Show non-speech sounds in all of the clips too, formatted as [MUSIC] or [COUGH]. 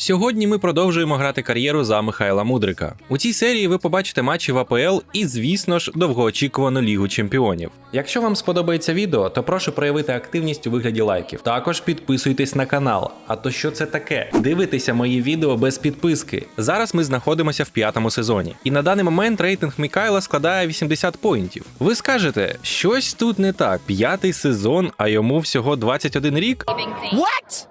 Сьогодні ми продовжуємо грати кар'єру за Михайла Мудрика. У цій серії ви побачите матчі в АПЛ і, звісно ж, довгоочікувану Лігу Чемпіонів. Якщо вам сподобається відео, то прошу проявити активність у вигляді лайків. Також підписуйтесь на канал. А то що це таке? Дивитеся мої відео без підписки. Зараз ми знаходимося в п'ятому сезоні, і на даний момент рейтинг Мікайла складає 80 поінтів. Ви скажете, щось тут не так. П'ятий сезон, а йому всього 21 рік. What?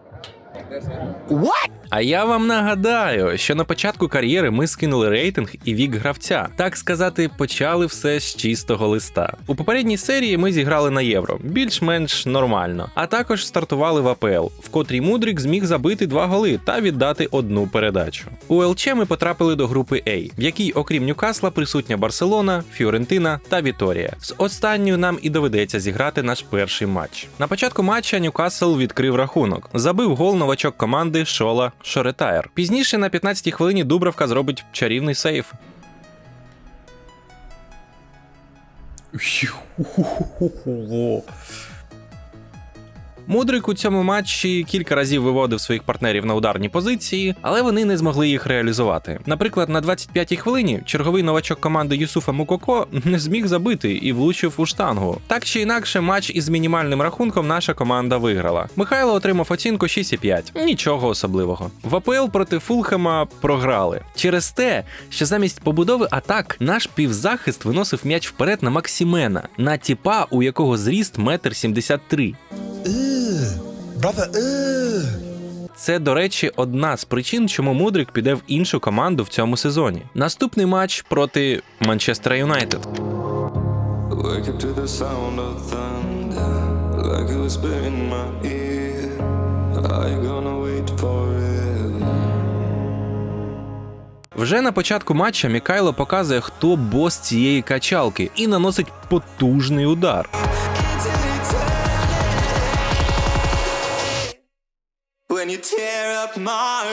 What? А я вам нагадаю, що на початку кар'єри ми скинули рейтинг і вік гравця. Так сказати, почали все з чистого листа. У попередній серії ми зіграли на євро, більш-менш нормально. А також стартували в АПЛ, в котрій Мудрик зміг забити два голи та віддати одну передачу. У ЛЧ ми потрапили до групи А, в якій, окрім Ньюкасла, присутня Барселона, Фіорентина та Віторія. З останньою нам і доведеться зіграти наш перший матч. На початку матча Ньюкасл відкрив рахунок, забив гол новачок команди Шола Шоретаєр. Пізніше на 15-й хвилині Дубровка зробить чарівний сейф. Мудрик у цьому матчі кілька разів виводив своїх партнерів на ударні позиції, але вони не змогли їх реалізувати. Наприклад, на 25-й хвилині черговий новачок команди Юсуфа Мукоко не зміг забити і влучив у штангу. Так чи інакше, матч із мінімальним рахунком наша команда виграла. Михайло отримав оцінку 6,5. Нічого особливого. В АПЛ проти Фулхема програли через те, що замість побудови атак наш півзахист виносив м'яч вперед на Максімена, на тіпа, у якого зріст метр сімдесят три. Brother, ugh. Це, до речі, одна з причин, чому Мудрик піде в іншу команду в цьому сезоні. Наступний матч проти Манчестера Юнайтед. Wake up to the sound of thunder, like it was in my ear. Are you gonna wait forever? Вже на початку матча Мікайло показує, хто бос цієї качалки, і наносить потужний удар. Tear up my.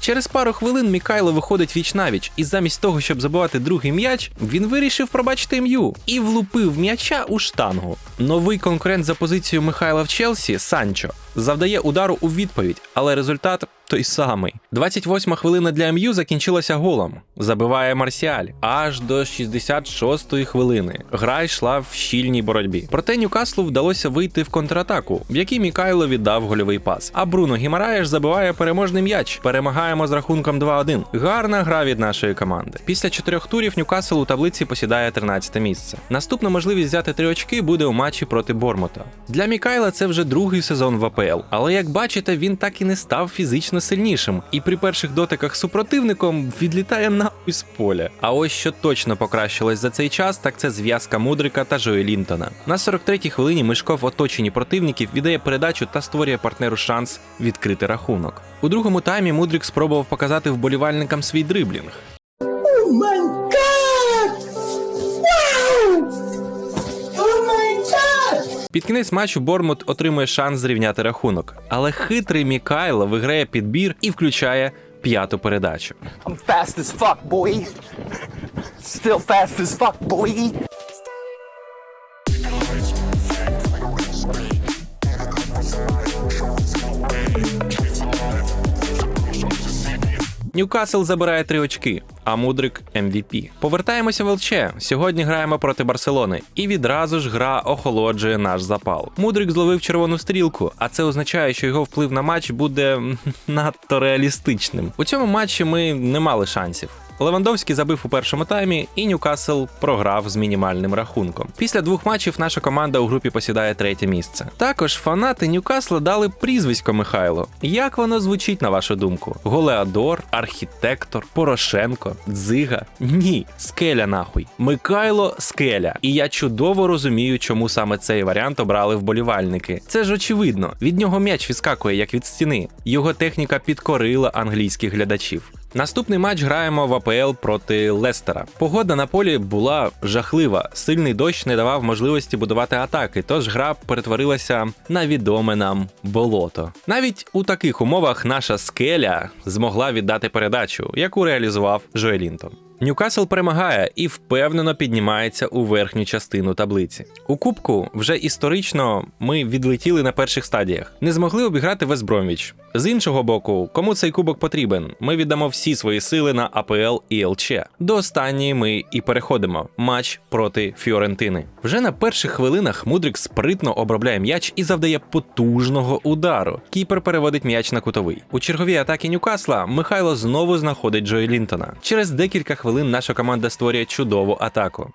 Через пару хвилин Мікайло виходить віч навіч, і замість того, щоб забивати другий м'яч, він вирішив пробачити м'ю і влупив м'яча у штангу. Новий конкурент за позицію Михайла в Челсі Санчо завдає удару у відповідь, але результат той самий. 28 хвилина для МЮ закінчилася голом. Забиває Марсіаль аж до 66-ї хвилини. Гра йшла в щільній боротьбі. Проте Ньюкаслу вдалося вийти в контратаку, в якій Мікайло віддав гольовий пас. А Бруно Гімараєш забиває переможний м'яч. Перемагаємо з рахунком 2-1. Гарна гра від нашої команди. Після чотирьох турів Ньюкасл у таблиці посідає 13 місце. Наступна можливість взяти три очки буде у матчі проти Бормута. Для Мікайла це вже другий сезон в АПЛ. Але як бачите, він так і не став фізично сильнішим, і при перших дотиках супротивником відлітає нахуй з поля. А ось що точно покращилось за цей час, так це зв'язка Мудрика та Жої Лінтона. На 43-й хвилині Мишко в оточенні противників віддає передачу та створює партнеру шанс відкрити рахунок. У другому таймі Мудрик спробував показати вболівальникам свій дриблінг. Під кінець матчу Бормут отримує шанс зрівняти рахунок, але хитрий Мікайло виграє підбір і включає п'яту передачу. I'm fast as fuck, boy. Still fast as fuck, boy. Ньюкасл забирає три очки, а Мудрик MVP. Повертаємося в ЛЧ. Сьогодні граємо проти Барселони, і відразу ж гра охолоджує наш запал. Мудрик зловив червону стрілку, а це означає, що його вплив на матч буде [LAUGHS] надто реалістичним. У цьому матчі ми не мали шансів. Левандовський забив у першому таймі, і Ньюкасл програв з мінімальним рахунком. Після двох матчів наша команда у групі посідає третє місце. Також фанати Ньюкасла дали прізвисько Михайло. Як воно звучить на вашу думку? Голеадор, архітектор, Порошенко, Дзига? Ні, скеля нахуй. Микайло скеля. І я чудово розумію, чому саме цей варіант обрали вболівальники. Це ж очевидно. Від нього м'яч відскакує як від стіни. Його техніка підкорила англійських глядачів. Наступний матч граємо в АПЛ проти Лестера. Погода на полі була жахлива. Сильний дощ не давав можливості будувати атаки, тож гра перетворилася на відоме нам болото. Навіть у таких умовах наша скеля змогла віддати передачу, яку реалізував Жоелінтон. Ньюкасл перемагає і впевнено піднімається у верхню частину таблиці. У кубку вже історично ми відлетіли на перших стадіях, не змогли обіграти Вестбромвіч. З іншого боку, кому цей кубок потрібен? Ми віддамо всі свої сили на АПЛ і ЛЧ. До останньої ми і переходимо. Матч проти Фіорентини. Вже на перших хвилинах Мудрик спритно обробляє м'яч і завдає потужного удару. Кіпер переводить м'яч на кутовий. У черговій атаки Ньюкасла Михайло знову знаходить Джої Лінтона. Через декілька хвилин наша команда створює чудову атаку.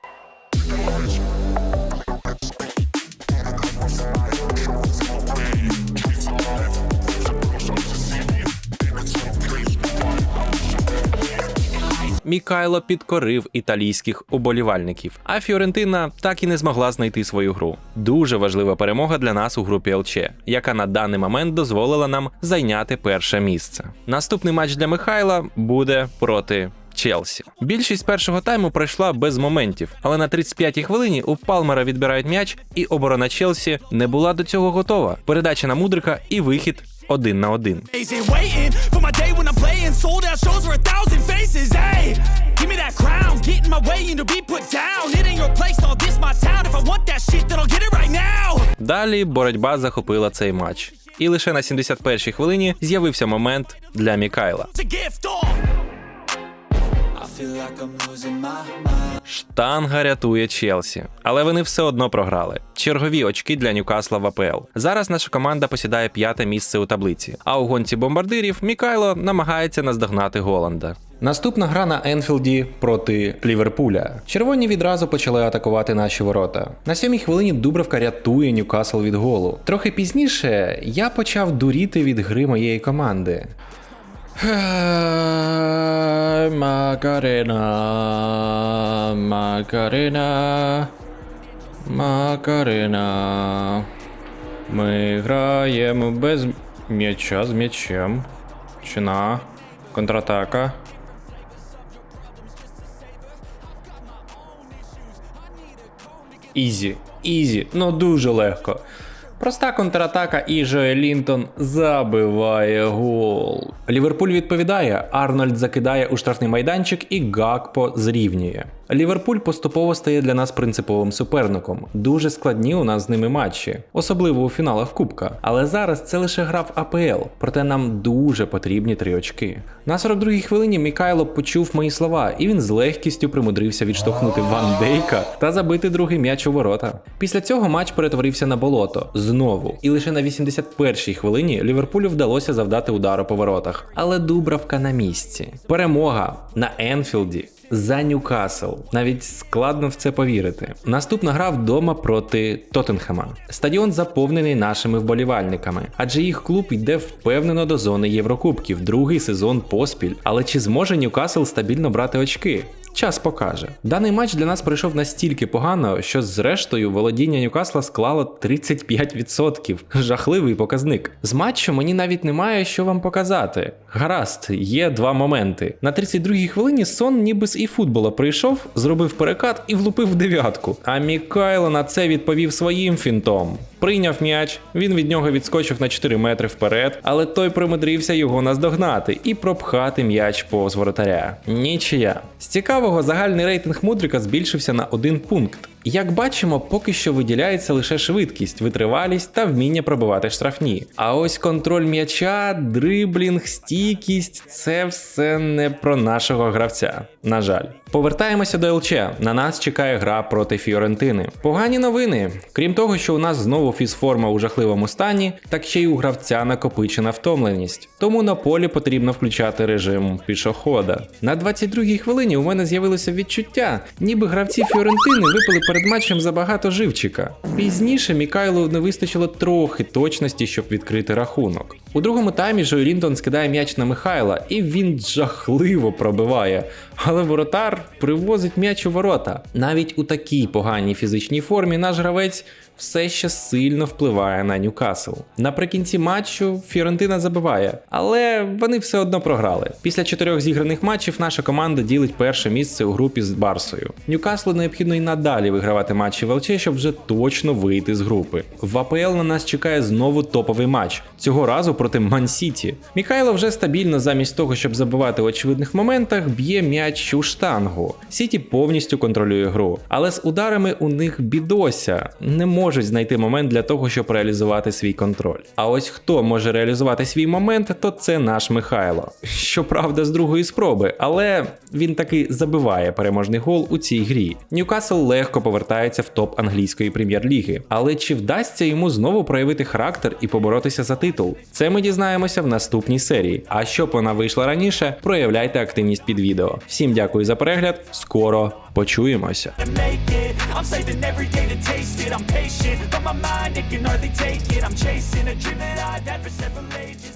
Мікайло підкорив італійських уболівальників, а Фіорентина так і не змогла знайти свою гру. Дуже важлива перемога для нас у групі ЛЧ, яка на даний момент дозволила нам зайняти перше місце. Наступний матч для Михайла буде проти. Челсі. Більшість першого тайму пройшла без моментів, але на 35-й хвилині у Палмера відбирають м'яч, і оборона Челсі не була до цього готова. Передача на мудрика і вихід один на один. Далі боротьба захопила цей матч. І лише на 71-й хвилині з'явився момент для Мікайла. Штанга рятує Челсі, але вони все одно програли. Чергові очки для Ньюкасла в АПЛ. Зараз наша команда посідає п'яте місце у таблиці. А у гонці бомбардирів Мікайло намагається наздогнати Голланда. Наступна гра на Енфілді проти Ліверпуля. Червоні відразу почали атакувати наші ворота. На сьомій хвилині Дубровка рятує Ньюкасл від голу. Трохи пізніше я почав дуріти від гри моєї команди. Макарена, Макарена, Макарена. Ми граємо без м'яча з м'ячем. Чина. Контратака. Ізі. Ізі. Ну дуже легко. Проста контратака і Жоель Лінтон забиває гол. Ліверпуль відповідає, Арнольд закидає у штрафний майданчик і Гакпо зрівнює. Ліверпуль поступово стає для нас принциповим суперником. Дуже складні у нас з ними матчі, особливо у фіналах Кубка. Але зараз це лише гра АПЛ, проте нам дуже потрібні три очки. На 42-й хвилині Мікайло почув мої слова, і він з легкістю примудрився відштовхнути Ван Дейка та забити другий м'яч у ворота. Після цього матч перетворився на болото знову. І лише на 81-й хвилині Ліверпулю вдалося завдати удару по воротах. Але Дубравка на місці. Перемога на Енфілді за Ньюкасл. Навіть складно в це повірити. Наступна гра вдома проти Тоттенхема. Стадіон заповнений нашими вболівальниками, адже їх клуб йде впевнено до зони Єврокубків, другий сезон поспіль. Але чи зможе Ньюкасл стабільно брати очки? Час покаже. Даний матч для нас пройшов настільки погано, що зрештою володіння Ньюкасла склало 35%. Жахливий показник. З матчу мені навіть немає що вам показати. Гаразд, є два моменти. На 32-й хвилині сон ніби з і футбола прийшов, зробив перекат і влупив дев'ятку. А Мікайло на це відповів своїм фінтом. Прийняв м'яч, він від нього відскочив на 4 метри вперед, але той примудрився його наздогнати і пропхати м'яч повз воротаря. Нічия. З цікавого загальний рейтинг Мудрика збільшився на один пункт. Як бачимо, поки що виділяється лише швидкість, витривалість та вміння пробивати штрафні. А ось контроль м'яча, дриблінг, стійкість це все не про нашого гравця. На жаль. Повертаємося до ЛЧ. На нас чекає гра проти Фіорентини. Погані новини. Крім того, що у нас знову фізформа у жахливому стані, так ще й у гравця накопичена втомленість. Тому на полі потрібно включати режим пішохода. На 22-й хвилині у мене з'явилося відчуття, ніби гравці Фіорентини випили перед матчем забагато живчика. Пізніше Мікайлу не вистачило трохи точності, щоб відкрити рахунок. У другому таймі Жой скидає м'яч на Михайла, і він жахливо пробиває. Але воротар привозить м'яч у ворота. Навіть у такій поганій фізичній формі наш гравець все ще сильно впливає на Ньюкасл. Наприкінці матчу Фіорентина забиває, але вони все одно програли. Після чотирьох зіграних матчів наша команда ділить перше місце у групі з Барсою. Ньюкаслу необхідно і надалі вигравати матчі в ЛЧ, щоб вже точно вийти з групи. В АПЛ на нас чекає знову топовий матч. Цього разу проти Ман-Сіті. Мікайло вже стабільно замість того, щоб забивати в очевидних моментах, б'є м'яч у штангу. Сіті повністю контролює гру, але з ударами у них бідося не можуть знайти момент для того, щоб реалізувати свій контроль. А ось хто може реалізувати свій момент, то це наш Михайло. Щоправда, з другої спроби, але він таки забиває переможний гол у цій грі. Ньюкасл легко повертається в топ англійської прем'єр-ліги. Але чи вдасться йому знову проявити характер і поборотися за титул? Це ми дізнаємося в наступній серії. А щоб вона вийшла раніше, проявляйте активність під відео. Всім дякую за перегляд. Скоро почуємося. I'm saving every day to taste it. I'm patient, but my mind it can hardly take it. I'm chasing a dream that I've had for several ages.